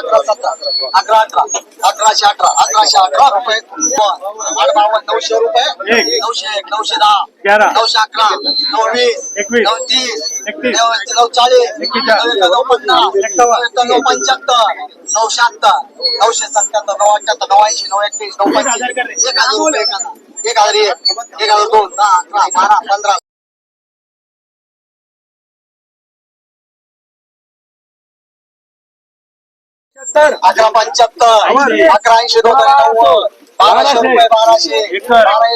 रुपये अकरा सतरा अकरा अठरा अकराशे अठरा अकराशे अठरा रुपये बावन्न नऊशे रुपये नऊशे एक नऊशे दहा नऊशे अकरा नऊ वीस नऊ तीस नऊ चाळीस नऊ पन्नास नऊ पंच्याहत्तर नऊ शहात्तर नऊशे सत्त्याहत्तर नऊ अठ्याहत्तर नऊ ऐंशी नऊ एकवीस नऊ पंचवीस एक हजार रुपये एक हजार एक हजार एक एक हजार दोन दहा अकरा बारा पंधरा. अकरा पंच्याहत्तर अकरा ऐंशी दोन नव्वद बाराशे रुपये बाराशे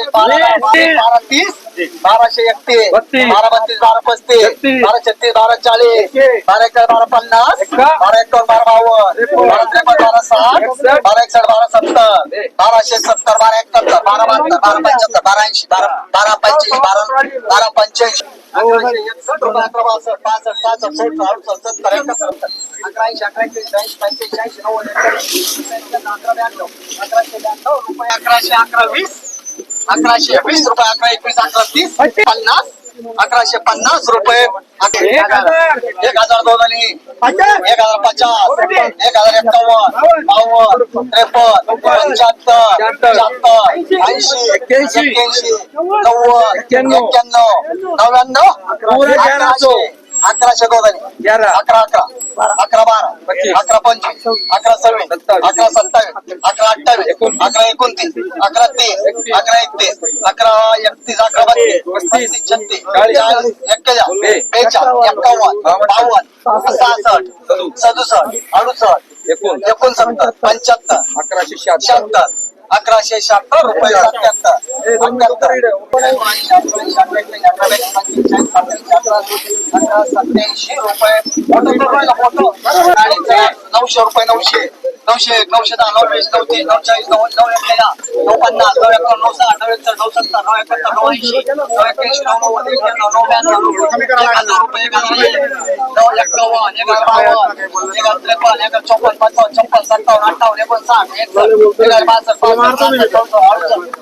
बारा तीस बाराशे एकतीस. बारा बत्तीस बारा पस्तीस. बारा छत्तीस बारा चाळीस. बारा एक बारा पन्नास. बारा एक बारा बावन्न. बारा त्रेपन्न बारा साठ. बारा एकसष्ट बारा सत्तर. बाराशे सत्तर बारा एकाहत्तर. बारा बहात्तर बारा पंच्याहत्तर बारा ऐंशी बारा बारा पंच्याऐंशी बारा बारा पंच्याऐंशी अकराशे अकरा वीस. अकराशे वीस रुपये अकरा एकवीस अकरा तीस पन्नास. अकराशे पन्नास रुपये. एक हजार. दोन आणि एक हजार पचास. एक हजार एक्कावन्न बावन्न. त्रेपन्न पंच्याहत्तर शहात्तर. ऐंशी. एक्क्याऐंशी. नव्वद. एक्क्याण्णव. नव्याण्णव अकराशे अकराशे दोन आणि अकरा अकरा. अकरा बारा. अकरा पंचवीस. अकरा सव्वीस. अकरा सत्तावीस. अकरा अठ्ठावीस. अकरा एकोणतीस. अकरा तीस. अकरा एकतीस. अकरा एकतीस. अकरा बत्तीस. छत्तीस. चाळीस. एक्केचाळीस. बेचाळीस. एक्कावन्न बावन्न. सहासष्ट. सदुसष्ट. अडुसष्ट. एकोणसत्तर. पंच्याहत्तर. अकराशे शहात्तर. अकराशे शहात्तर रुपये सत्याऐंशी रुपये नऊशे रुपये नऊशे नऊशे एक नऊशे दहा नऊ वीस नऊ तीस नऊ चाळीस नऊ नऊ एक नऊ पन्नास नऊ एकावन्न नऊ सहा नऊ एकसष्ट नऊ सत्तर नऊ एकाहत्तर नऊ ऐंशी नऊ एक्याऐंशी नऊ नव्वद एक्याण्णव नऊ ब्याण्णव एक हजार रुपये एक एक. नऊ एक्कावन्न एक बावन्न एक त्रेपन्न एक चौपन्न पंचावन्न छप्पन सत्तावन्न अठ्ठावन्न एकोणसाठ एक बासष्ट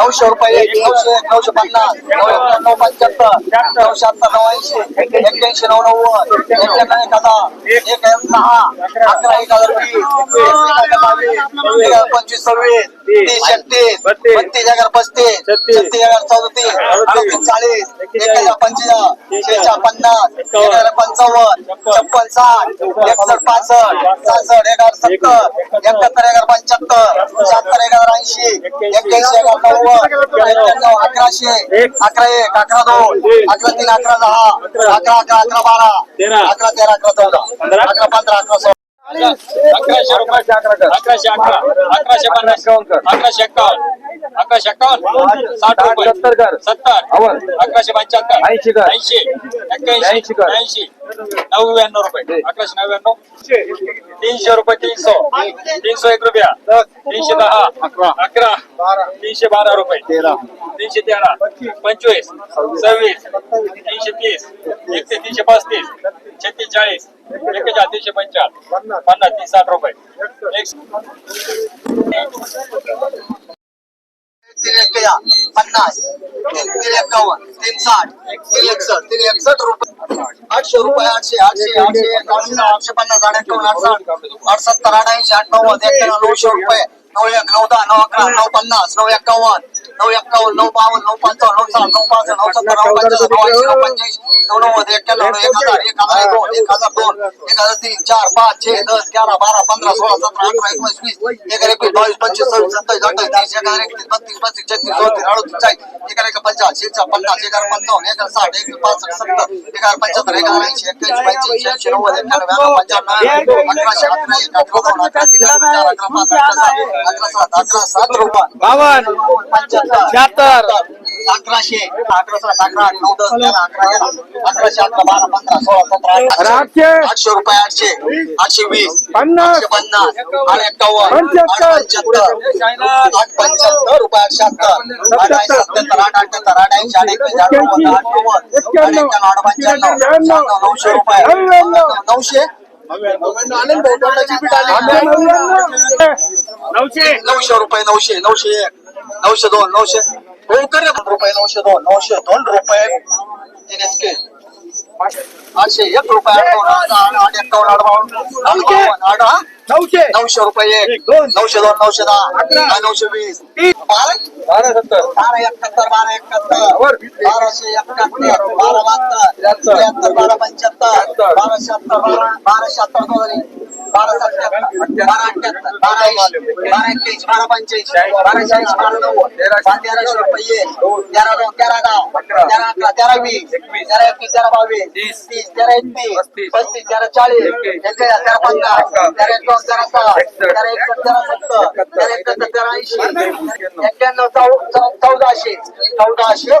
नऊशे रुपये नऊशे नऊशे पन्नास नऊ पंच्याहत्तर नऊ शहात्तर नऊ ऐंशी एक्क्याऐंशी नऊ नव्वद एक्क्याण्णव एक हजार एक एक सहा अकरा एक हजार वीस पंचवीस सव्वीस तीस छत्तीस बत्तीस हजार पस्तीस छत्तीस हजार चौतीस अडतीस चाळीस एक हजार पंचेचाळीस पन्नास एक हजार पंचावन्न छप्पन साठ एकसष्ट पासष्ट सहासष्ट हजार सत्तर एकाहत्तर एक हजार पंच्याहत्तर शहात्तर हजार ऐंशी एक्क्याऐंशी एक हजार नव्वद एक्क्याण्णव अकराशे अकरा एक अकरा दोन अकरा तीन अकरा दहा अकरा अकरा अकरा बारा अकरा तेरा अकरा चौदा अकरा पंधरा अकरा सोळा. अकराशे रुपये अकराशे अकरा अकराशे पन्नास अकराशे एक्कावन्न अकराशे एक्कावन्न साठ रुपये सत्तर. अकराशे पंच्याहत्तर ऐंशी. ऐंशी एक्क्याऐंशी. ऐंशी. नव्याण्णव रुपये. अकराशे नव्याण्णव. तीनशे रुपये तीनशे. तीनशे एक रुपया. तीनशे दहा. अकरा. अकरा. तीनशे बारा रुपये. तेरा. तीनशे तेरा. पंचवीस. सव्वीस. तीनशे तीस. एकशे तीनशे पस्तीस. छत्तीस चाळीस. एकेचाळीस तीनशे पंचाळीस पन्नास. तीस साठ रुपये. पन्नास. तीन तीन एक्कावन्न तीन साठ तीन एकसठ तीन एकसष्ट रुपये. आठशे रुपये आठशे आठशे आठशे एक, आठशे आठशे पन्नास आठ एक्कावन्न आठ साठ आठ सत्तर आठ आठ नव्वद एक्क्याण्णव नऊशे रुपये. नऊ एक नऊ दहा नऊ अकरा नऊ पन्नास नऊ एक्कावन्न नऊ एक्कावन्न नऊ बावन्न नऊ पंचावन्न नऊ साठ नऊ पासष्ट नऊ सत्तर नऊ पंचावन्न नऊ ऐंशी नऊ पंच्याऐंशी नऊ नव्वद एक्क्याण्णव एक हजार एक हजार दोन एक हजार दोन एक हजार तीन चार पाच छे दस ग्यारा बारा पंधरा सोळा सतरा अठरा एकोणीस वीस एक एकवीस बावीस पंचवीस सव्वीस सत्तावीस अठ्ठावीस तीस एक हजार एकतीस बत्तीस पस्तीस छत्तीस चौतीस अडतीस चाळीस एक हजार एक पंचाळीस शेचा पन्नास एक हजार पंचावन्न एक हजार साठ एक पासष्ट सत्तर एक हजार पंच्याहत्तर एक हजार ऐंशी एक्क्याऐंशी पंच्याऐंशी ऐंशी नव्वद एक्क्याण्णव पंच्याण्णव अठराशे अकरा एक अठरा दोन अकरा तीन अकरा चार अकरा पाच अकरा सात अकरा सात अकरा सात रुपये बावन्न पंच्याहत्तर शहात्तर. अकराशे अकरा नऊ दस अकरा अकराशे अकरा बारा पंधरा सोळा सतरा अठरा आठशे. आठशे रुपये आठशे. आठशे वीस. पन्नास. आठशे पन्नास. आठ एक्कावन्न आठ पंच्याहत्तर. पंच्याहत्तर आठ पंच्याहत्तर रुपये आठ शहात्तर आठ ऐंशी सत्याहत्तर आठ अठ्याहत्तर आठ ऐंशी आठ एकवीस आठ नव्वद आठ पंच्याण्णव नऊशे रुपये. नऊशे. नऊशे. नऊशे रुपये नऊशे नऊशे एक. नऊशे दोन नऊशे हो रुपये नऊशे दोन नऊशे दोन रुपये. तीन आठशे एक रुपये आठ दोन आठ बावन्न आठ? नऊशे. नऊशे. रुपये एक. नऊशे दोन नऊशे दहा दहा नऊशे वीस. बारा? बारा सत्तर. बारा एकाहत्तर बारा एकाहत्तर. बाराशे एकाहत्तर बारा बहात्तर. त्र्याहत्तर. बारा पंच्याहत्तर. बारा शहात्तर बारा बारा शहात्तर दोन बारा सत्याहत्तर बारा अठ्याहत्तर बारा ऐंशी बारा एक्क्याऐंशी बारा पंच्याऐंशी बारा शहाऐंशी बारा नव्वद तेराशे रुपये तेरा दोन तेरा दहा तेरा अकरा तेरा वीस तेरा एकवीस तेरा बावीस तीस तेरा एकतीस पस्तीस तेरा चाळीस तेरा पन्नास तेरा एक दोन तेरा सहा तेरा एकसष्ट तेरा सत्तर तेरा एकाहत्तर तेरा ऐंशी एक्क्याण्णव चौदाशे चौदाशे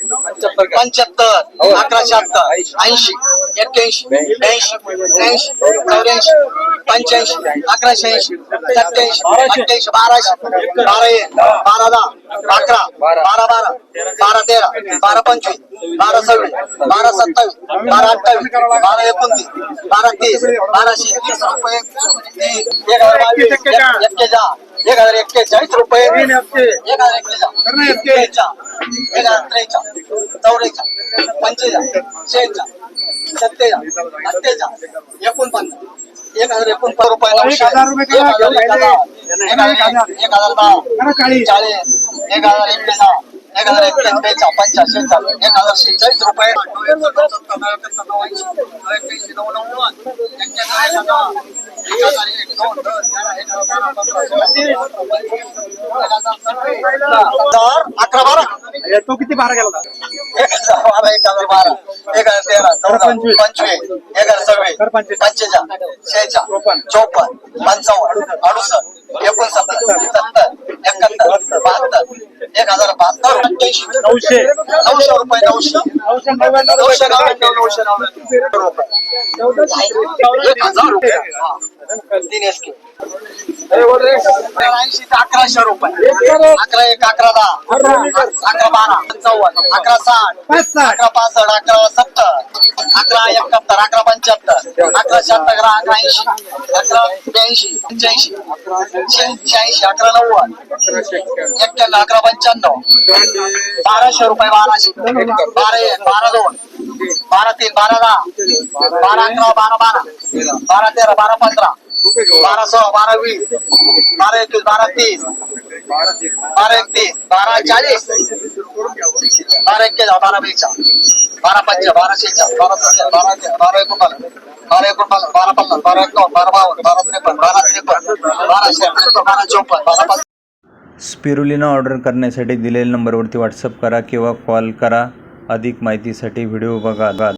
पंच्याहत्तर अकरा शहात्तर ऐंशी. एक्क्याऐंशी ब्याऐंशी त्र्याऐंशी चौऱ्याऐंशी पंच्याऐंशी अकराशे ऐंशी सत्याऐंशी अठ्ठ्याऐंशी बाराशे बारा एक बारा दहा अकरा बारा बारा बारा तेरा बारा पंचवीस बारा सव्वीस बारा सत्तावीस बारा अठ्ठावीस बारा एकोणतीस बारा तीस बाराशे तीस रुपये. एक हजार बावीस एकेचा एक हजार एक्केचाळीस रुपये. एक हजार एक्केचाळीस एक्केचाळीस एक हजार त्रेचा चौरेचा पंचेचाळीस शेचा सत्तेचाळीस एकोणपन्नास. एक हजार एकोणपन्नास रुपये. एक हजार रुपये एक हजार एक हजार एक एक- एक दहा चाळीस. एक हजार एकवीस. एक हजार बेचाळीस पंचाळीस एक हजार शेहेचाळीस रुपये. हजार अकरा बारा हे तो किती बारा गेला? एक हजार बारा एक हजार बारा एक हजार तेरा चौदा पंचवीस. पंचवीस एक हजार सव्वीस पंचेचाळीस शेहेचाळीस चोपन्न पंचावन्न अडुसष्ट एकोणसत्तर सत्तर एकाहत्तर बहात्तर एक हजार बहात्तर अठ्ठ्याऐंशी नऊशे नऊशे रुपये नऊशे नऊशे नव्याण्णव नऊशे नव्याण्णव नऊशे नव्याण्णव रुपये एक हजार रुपये तीन एस के ऐंशी ते अकराशे रुपये अकरा एक अकरा दहा अकरा बारा पंचावन्न अकरा साठ अकरा पासष्ट अकरा सत्तर अकरा एकाहत्तर अकरा पंच्याहत्तर अकरा शहात्तर अकरा ऐंशी अकरा ब्याऐंशी पंच्याऐंशी शहाऐंशी अकरा नव्वद एक्क्याण्णव अकरा पंच्याण्णव बाराशे रुपये बाराशे बारा एक बारा दोन बारा तीन बारा दहा बारा अकरा बारा बारा बारा तेरा बारा पंधरा बारा सोळा बारा वीस बारा एकवीस बारा तीस बारा एकतीस बारा चाळीस बारा एक्केचाळीस बारा बेचा. बारा पंचा बारा शेचा. बारा सत्तर बारा तेरा बारा एकोणपन्नास बारा एकोणपन्नास बारा पन्नास बारा एकावन्न बारा बावन्न बारा त्रेपन्न बारा त्रेपन्न बारा शहात्तर बारा चौपन्न बारा स्पिरुलिना ऑर्डर करण्यासाठी दिलेल्या नंबरवरती व्हॉट्सअप करा किंवा कॉल करा. अधिक माहितीसाठी व्हिडिओ बघा.